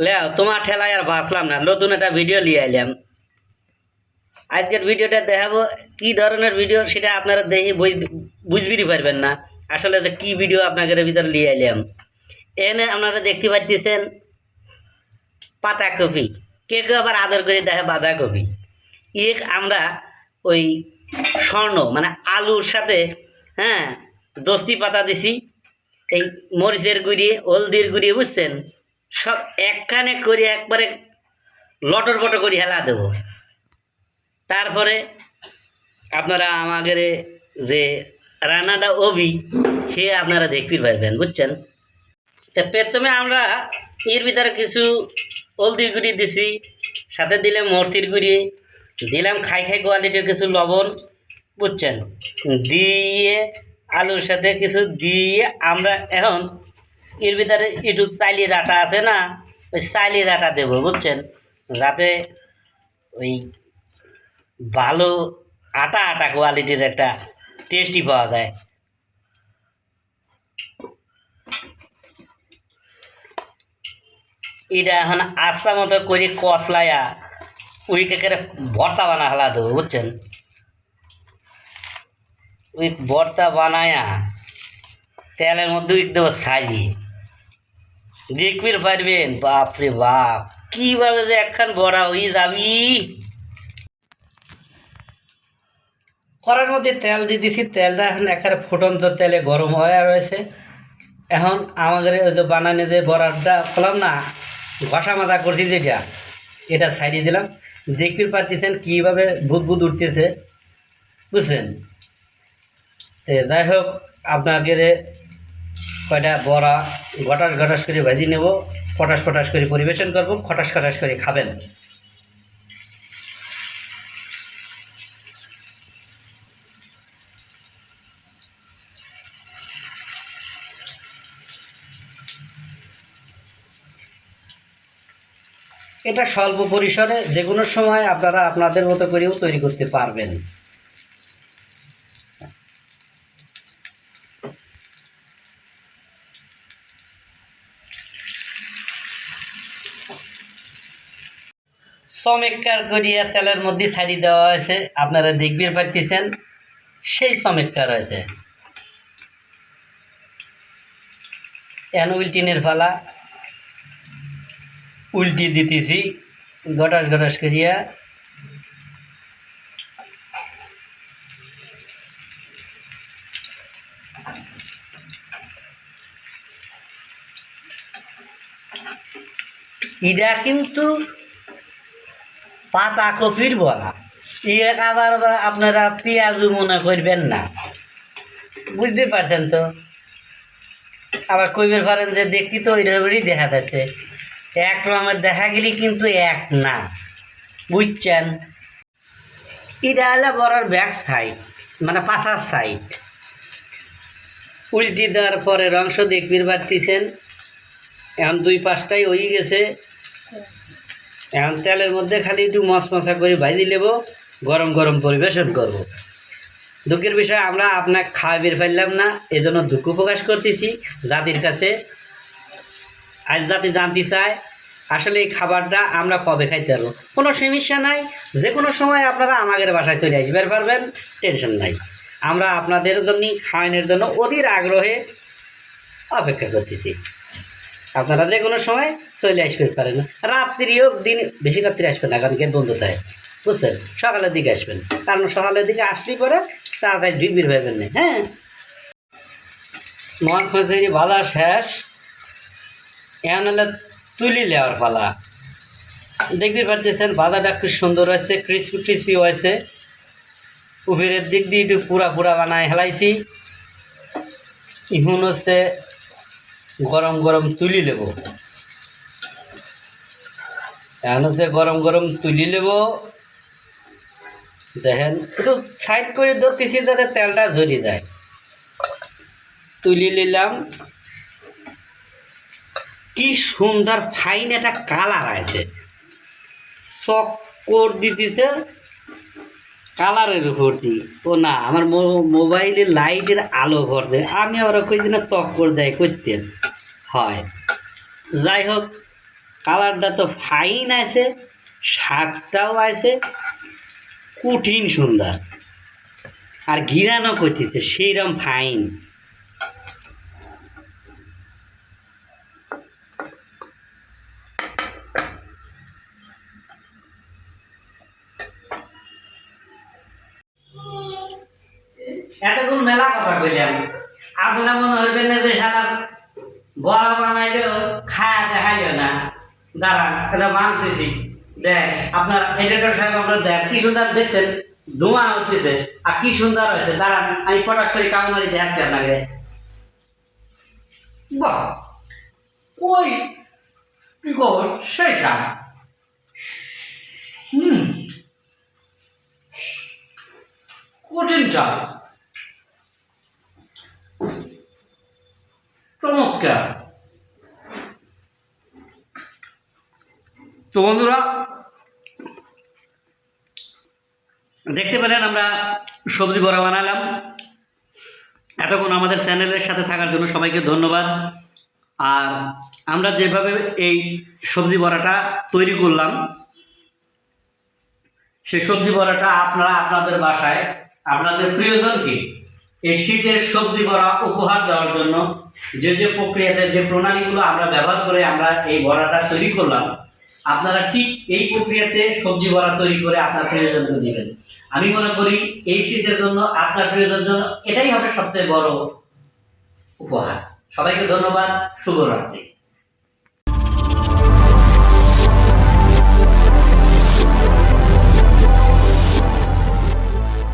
লেও, তোমার ঠেলায় আর বাঁচলাম না। নতুন একটা ভিডিও নিয়ে আইলাম। আজকের ভিডিওটা দেখাবো, কি ধরনের ভিডিও সেটা আপনারা দেখি বুঝ- বুঝবিরই পারবেন না। আসলে কি ভিডিও আপনাদের ভিতরে নিয়ে আইলাম। এনে আপনারা দেখতে পাচ্ছেন পাতাকপি। কে কেউ আবার আদর করে দেখে বাঁধাকপি। এক আমরা ওই স্বর্ণ মানে আলুর সাথে হ্যাঁ দস্তি পাতা দিছি। এই মরিচের গুঁড়ি, হলদির গুঁড়ি, বুঝছেন? সব একখানে করে একবারে লটর পটর করে হেলা দেব। তারপরে আপনারা আমাদের যে রান্নাটা অবি সে আপনারা দেখতে পারবেন, বুঝছেন? তা প্রথমে আমরা এর ভিতরে কিছু হলদির গুঁড়ি দিছি, সাথে দিলাম মরচির গুঁড়ি, দিলাম খাই খাই কোয়ালিটির কিছু লবণ, বুঝছেন? দিয়ে আলুর সাথে কিছু দিয়ে আমরা এখন এর ভিতরে একটু চাইলির আটা আছে না, ওই চাইলির আটা দেবো, বুঝছেন? যাতে ওই ভালো আটা আটা কোয়ালিটির একটা টেস্টি পাওয়া যায়। এটা এখন আস্তা মতো করে কষলাইয়া ওই কেকের ভর্তা বানা হালা দেবো, বুঝছেন? ওই ভর্তা বানায়া তেলের মধ্যে উইক দেবো সাজিয়ে দেখবির পারবেন, বাপরে বাপ। কীভাবে যে একখান বড়া হয়ে যাবি? কড়ার মধ্যে তেল দিয়ে দিছি, তেলটা এখন একেবারে ফুটন্ত তেলে গরম হয়ে রয়েছে। এখন আমাদের ওই যে বানানে যে বড়াটা করলাম না, ঘষা মাথা করছি যেটা, এটা সাইডে দিলাম। দেখতে পারতেছেন কীভাবে বুদ বুদ উঠতেছে, বুঝছেন? যাই হোক, আপনাদের কয়টা বড়া, গটাস গটাস করে ভাজি নেব ফটাস ফটাস করে পরিবেশন করব, খটাস খটাস করে খাবেন। এটা স্বল্প পরিসরে যে কোনো সময় আপনারা আপনাদের মতো করেও তৈরি করতে পারবেন। চমেৎকার করিয়া তেলের মধ্যে ছাড়ি দেওয়া হয়েছে। আপনারা দেখবে পারতেছেন? সেই চমেৎকার হয়েছে এন উল্টিনের ফালা। উল্টি দিতেছি গটাস গটাস করিয়া। ইটা কিন্তু পাতা কপির বলা ইয়ে আবার আপনারা পেঁয়াজও মনে করবেন না। বুঝতে পারছেন তো? আবার কইবের পারেন যে দেখি তো ওই রকমই দেখা যাচ্ছে। এক রঙের দেখা গেলে কিন্তু এক না। বুঝছেন? এটা হলো বড়ার ব্যাক সাইড মানে পাশার সাইড উল্টি দেওয়ার পরে অংশ দেখবির পারতেছেন। এখন দুই পাশটাই হয়ে গেছে। এখন তেলের মধ্যে খালি একটু মশমশা করে ভাজি নেব, গরম গরম পরিবেশন করব। দুঃখের বিষয়, আমরা আপনাকে খাওয়া বের ফেললাম না, এজন্য দুঃখ প্রকাশ করতেছি জাতির কাছে। আজ জাতি জানতে চায়, আসলে এই খাবারটা আমরা কবে খাইতে পারব? কোনো সমস্যা নাই যে কোনো সময় আপনারা আমাদের বাসায় চলে আসবেন পারবেন, টেনশন নাই। আমরা আপনাদের জন্য খাওয়ানোর জন্য অধীর আগ্রহে অপেক্ষা করতেছি। আপনারা যে কোনো সময় চলে আসতে পারেন রাত্রি হোক, দিন, বেশি রাত্রি আসবেন না, কারণ কি বন্ধ থাকে বুঝছেন? সকালের দিকে আসবেন। কারণ সকালের দিকে আসলেই পরে তাড়াতাড়ি ঢুকবির পারবেন না হ্যাঁ? মন খোঁজেরি ভালো শেষ। এখন হলে তুলি লেওয়ার পালা। দেখতে পাচ্ছেন বাদাটা খুব সুন্দর হয়েছে ক্রিসপি ক্রিসপি হয়েছে। উপরের দিক দিয়ে একটু পুরা পুরা বানায় হেলাইছি। ইহুন হচ্ছে গরম গরম তুলি নেব এখন হচ্ছে গরম গরম তুলি নেব দেখেন, একটু সাইড করে ধরতেছি যাতে তেলটা ঝরি যায়। তুলি নিলাম। কি সুন্দর ফাইন একটা কালার আছে। চক্কর দিতেছে। কালারের উপর দিই ও না, আমার মো- মোবাইলের লাইটের আলো ভর দেয় আমি আবার কই দিন তক্কর দেয় করতেন হয়। যাই হোক, কালারটা তো ফাইন আছে, স্বাদটাও আছে, কঠিন সুন্দর। আর ঘিরানো করতেছে সেইরম ফাইন। এতক্ষণ মেলা কথা কইলাম। আপনারা মনে হইবেন না যে শালার বড়া বানাইলেও খায়া দেখাইলো না। দাঁড়ান, এটা বানতেছি। দেখ, আপনার এডিটর সাহেব আমরা দেখ, কি সুন্দর দেখছেন? ধোঁয়া উঠতেছে। আর কি সুন্দর হয়েছে? দাঁড়ান, আমি পটাশ করে কামনারি দেখাচ্ছি আপনাকে। বাহ, কই? কি খবর? সেই সাপ হুম, কঠিন চাপ চমৎকার। তো বন্ধুরা, দেখতে পেলেন আমরা সবজি বড়া বানালাম। এতক্ষণ আমাদের চ্যানেলের সাথে থাকার জন্য সবাইকে ধন্যবাদ। আর আমরা যেভাবে এই সবজি বড়াটা তৈরি করলাম, সেই সবজি বড়াটা আপনারা আপনাদের বাসায়, আপনাদের প্রিয়জনকে এই শীতের সবজি বড়া উপহার দেওয়ার জন্য যে যে প্রক্রিয়াতে যে প্রণালীগুলো আমরা ব্যবহার করে আমরা এই বড়াটা তৈরি করলাম, আপনারা ঠিক এই প্রক্রিয়াতে সবজি বড়া তৈরি করে আপনার প্রিয়জনকে দিবেন। আমি মনে করি এই শীতের জন্য আপনার প্রিয়জন জন্য এটাই হবে সবচেয়ে বড় উপহার। সবাইকে ধন্যবাদ, শুভরাত্রি।